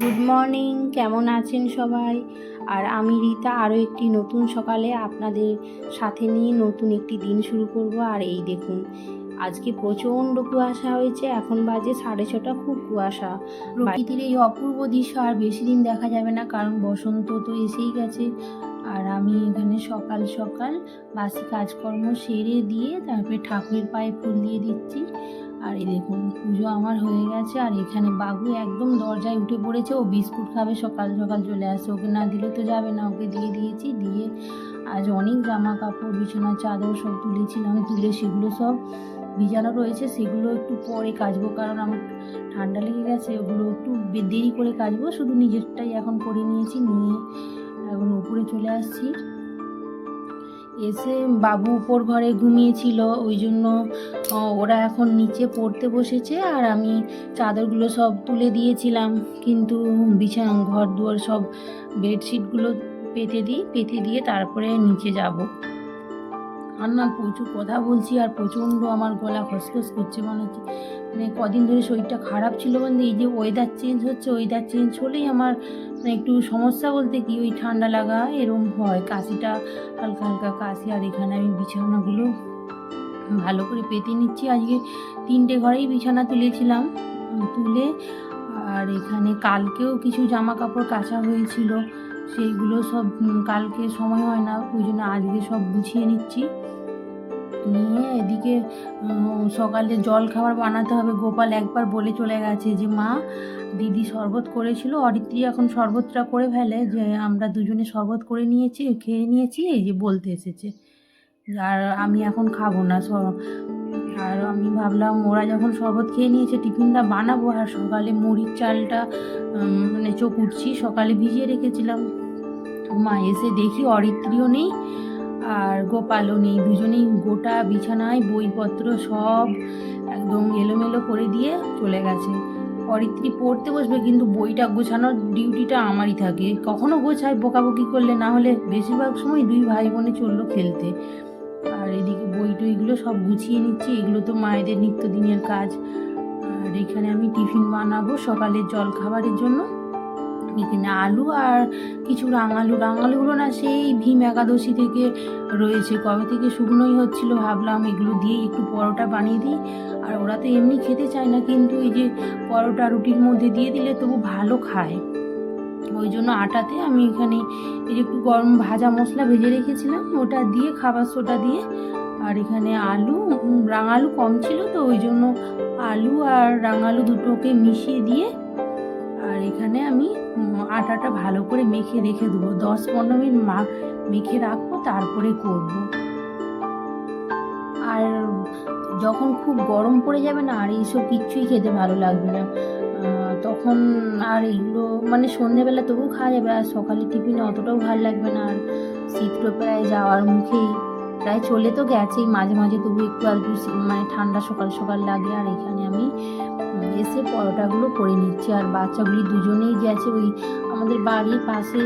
Good morning কেমন আছেন সবাই? আর আমি রীতা, আরও একটি নতুন সকালে আপনাদের সাথে নিয়ে নতুন একটি দিন শুরু করব। আর এই দেখুন, আজকে প্রচণ্ড কুয়াশা হয়েছে, এখন বাজে সাড়ে ছটা, খুব কুয়াশা। প্রকৃতির এই অপূর্ব দৃশ্য আর বেশি দিন দেখা যাবে না, কারণ বসন্ত তো এসেই গেছে। আর আমি এখানে সকাল সকাল বাসি কাজকর্ম সেরে দিয়ে তারপরে ঠাকুরের পায়ে ফুল দিয়ে দিচ্ছি। আর এই দেখুন, পুজো আমার হয়ে গেছে আর এখানে বাবু একদম দরজায় উঠে পড়েছে। ও বিস্কুট খাবে, সকাল সকাল চলে আসে। ওকে না দিলে তো যাবে না, ওকে দিয়ে দিয়েছি। দিয়ে আজ অনেক জামা কাপড় বিছানার চাদর সব তুলেছিলাম। তুলে সেগুলো সব ভিজানো রয়েছে। সেগুলো একটু পরে কাচবো কারণ আমার ঠান্ডা লেগে গেছে। ওগুলো একটু দেরি করে কাচবো। শুধু নিজেরটাই এখন করে নিয়েছি, নিয়ে এখন উপরে চলে আসছি। এসে বাবু উপর ঘরে ঘুমিয়েছিল, ওই জন্য ওরা এখন নিচে পড়তে বসেছে আর আমি চাদরগুলো সব তুলে দিয়েছিলাম। কিন্তু বিছানা, ঘর দুয়ার সব বেডশিটগুলো পেতে দিই পেতে দিয়ে তারপরে নিচে যাব। আর না প্রচুর কথা বলছি আর প্রচণ্ড আমার গলা খসখস করছে মনে হচ্ছে। মানে কদিন ধরে শরীরটা খারাপ ছিল বলতে এই যে ওয়েদার চেঞ্জ হচ্ছে ওয়েদার চেঞ্জ হলেই আমার মানে একটু সমস্যা বলতে কি ওই ঠান্ডা লাগা এরম হয়। কাশিটা হালকা হালকা কাশি আর এখানে আমি বিছানাগুলো ভালো করে পেতে নিচ্ছি। আজকে তিনটে ঘরেই বিছানা তুলেছিলাম, তুলে আর এখানে কালকেও কিছু জামা কাপড় কাচা হয়েছিল, সেইগুলো সব কালকে সময় হয় না, ওই জন্য আজকে সব গুছিয়ে নিচ্ছি। নিয়ে এদিকে সকালে জল খাবার বানাতে হবে। গোপাল একবার বলে চলে গেছে যে, মা, দিদি শরবত করেছিল, অরিত্রী এখন শরবতটা করে ফেলে। যে, আমরা দুজনে শরবত করে নিয়েছি, খেয়ে নিয়েছি, এই যে বলতে এসেছে। আর আমি এখন খাব না আর আমি ভাবলাম, ওরা যখন শরবত খেয়ে নিয়েছে, টিফিনটা বানাবো। আর সকালে মুড়ির চালটা মানে চোখ উঠছি, সকালে ভিজিয়ে রেখেছিলাম। মা এসে দেখি অরিত্রীও নেই। আর গোপালও নেই। দুজনেই গোটা বিছানায় বইপত্র সব একদম এলোমেলো করে দিয়ে চলে গেছে। অরিত্রী পড়তে বসবে কিন্তু বইটা গোছানোর ডিউটিটা আমারই থাকে। কখনো গোছায়, বকাবকি করলে না হলে বেশিরভাগ সময় দুই ভাই বোনে চলল খেলতে। আর এদিকে বই টইগুলো সব গুছিয়ে নিচ্ছি, এগুলো তো মায়েদের নিত্যদিনের কাজ। আর এখানে আমি টিফিন বানাবো সকালের জল খাবারের জন্য। এখানে আলু আর কিছু রাঙালু রাঙালুগুলো না সেই ভীম একাদশী থেকে রয়েছে। কবে থেকে শুকনোই হচ্ছিল ভাবলাম, এগুলো দিয়ে একটু পরোটা বানিয়ে দিই। আর ওরা তো এমনি খেতে চায় না, কিন্তু এই যে পরোটা রুটির মধ্যে দিয়ে দিলে তবু ভালো খায়। ওই জন্য আটাতে আমি এখানে এই যে একটু গরম ভাজা মশলা ভেজে রেখেছিলাম, ওটা দিয়ে, খাবার সোটা দিয়ে, আর এখানে আলু রাঙালু কম ছিল তো ওই জন্য আলু আর রাঙালু দুটোকে মিশিয়ে দিয়ে, আর এখানে আমি আটাটা ভালো করে মেখে রেখে দেবো। দশ পনেরো মিনিট মা, মেখে রাখব, তারপরে করব। আর যখন খুব গরম পড়ে যাবে না, আর এইসব কিচ্ছুই খেতে ভালো লাগবে না তখন আর এগুলো মানে সন্ধেবেলা তবু খাওয়া যাবে, আর সকালে টিফিনে অতটাও ভালো লাগবে না, আর শীত তো প্রায় যাওয়ার মুখেই। প্রায় চলে তো গেছেই, মাঝে মাঝে তবু একটু শী- মানে ঠান্ডা সকাল সকাল লাগে, আর এখানে আমি এসে পরোটাগুলো করে নিচ্ছি। আর বাচ্চাগুলি দুজনেই গেছে ওই আমাদের বাড়ির পাশে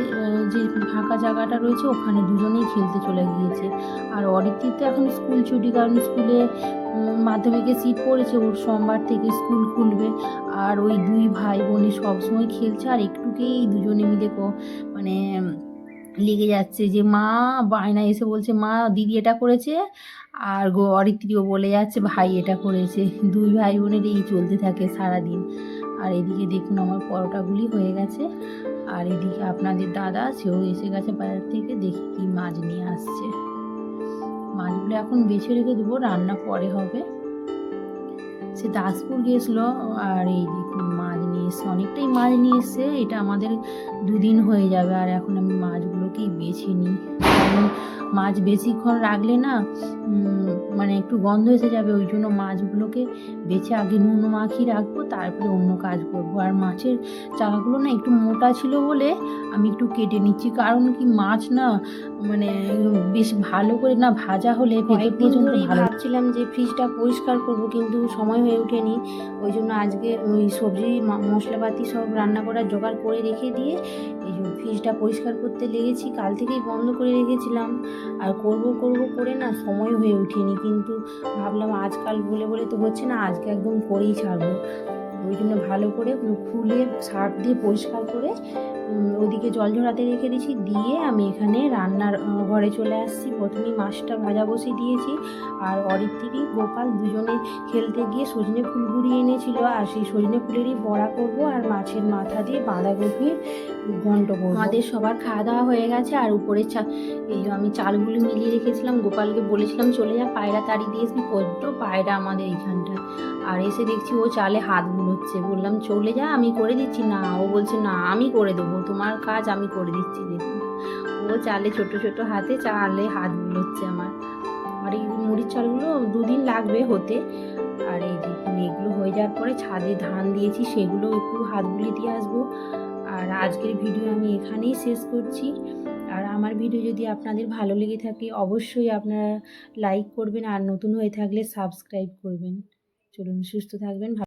যে ফাঁকা জায়গাটা রয়েছে, ওখানে দুজনেই খেলতে চলে গিয়েছে। আর অরিত্রির তো এখন স্কুল ছুটি, কারণ স্কুলে মাধ্যমিকে সিট পড়েছে, ওর সোমবার থেকে স্কুল খুলবে। আর ওই দুই ভাই বোনে সবসময় খেলছে, আর একটুকেই দুজনে মিলে মানে লেগে যাচ্ছে যে, মা, বায়না এসে বলছে, মা, দিদি এটা করেছে? আর গো, অরিত্রীও বলে যাচ্ছে, ভাই, এটা করেছে। দুই ভাই বোনের এই চলতে থাকে সারাদিন। আর এদিকে দেখুন আমার পরোটাগুলি হয়ে গেছে। আর এদিকে আপনাদের দাদা, সেও এসে গেছে বাজার থেকে, দেখি কি মাছ নিয়ে আসছে। মাছগুলো এখন বেছে রেখে দেবো, রান্না পরে হবে। সে দাসপুর গিয়েছিল আর এই দেখুন মাছ এসছে অনেকটাই মাছ নিয়ে এসছে এটা আমাদের দুদিন হয়ে যাবে। আর এখন আমি মাছগুলোকেই বেছে নিই। কারণ মাছ বেশিক্ষণ রাখলে না মানে একটু গন্ধ এসে যাবে ওই জন্য মাছগুলোকে বেছে আগে নুন মাখিয়ে রাখব তারপরে অন্য কাজ করব। আর মাছের চাকাগুলো না একটু মোটা ছিল বলে আমি একটু কেটে নিচ্ছি কারণ কি মাছ না মানে বেশ ভালো করে না ভাজা হলে ভাবছিলাম যে ফ্রিজটা পরিষ্কার করব কিন্তু সময় হয়ে ওঠেনি। ওই জন্য আজকে ওই সবজি মশলাপাতি সব রান্না করার জোগাড় করে রেখে দিয়ে এই ফ্রিজটা পরিষ্কার করতে লেগেছি কাল থেকেই বন্ধ করে রেখেছিলাম আর করব করব করে না সময় হয়ে ওঠেনি। কিন্তু ভাবলাম আজকাল বলে বলে তো হচ্ছে না, আজকে একদম করেই ছাড়বো। ওই জন্য ভালো করে খুলে সার্ফ দিয়ে পরিষ্কার করে ওদিকে জল ঝরাতে রেখে দিয়েছি। দিয়ে আমি এখানে রান্নার ঘরে চলে আসছি। প্রথমেই মাছটা ভাজা বসিয়ে দিয়েছি। আর অরিত্রিরি গোপাল দুজনে খেলতে গিয়ে সজনে ফুল গুঁড়িয়ে এনেছিল। আর সেই সজনে ফুলেরই বড়া করব আর মাছের মাথা দিয়ে বাঁধাকপির ঘন্ট করব। আমাদের সবার খাওয়া দাওয়া হয়ে গেছে। আর উপরে চা এই আমি চালগুলো মিলিয়ে রেখেছিলাম, গোপালকে বলেছিলাম, চলে যা, পায়রা তাড়ি দিয়ে আসবি। বড্ড পায়রা আমাদের এইখানটা আর এসে দেখছি ও চালে হাত বুলোচ্ছে। বললাম, চলে যা, আমি করে দিচ্ছি। না, ও বলছে, না, আমি করে দেবো। তোমার কাজ আমি করে দিচ্ছি, দেখুন। ও চালে ছোট ছোট হাতে চালে হাত বুলোচ্ছে আমার। আর এই মুড়ির চালগুলো দুদিন লাগবে হতে। আর এই দেখুন এগুলো হয়ে যাওয়ার পরে ছাদে ধান দিয়েছি, সেগুলো একটু হাত বুলিয়ে দিয়ে আসব। আর আজকের ভিডিও আমি এখানেই শেষ করছি। আর আমার ভিডিও যদি আপনাদের ভালো লেগে থাকে, অবশ্যই আপনারা লাইক করবেন আর নতুন হয়ে থাকলে সাবস্ক্রাইব করবেন। চলুন, সুস্থ থাকবেন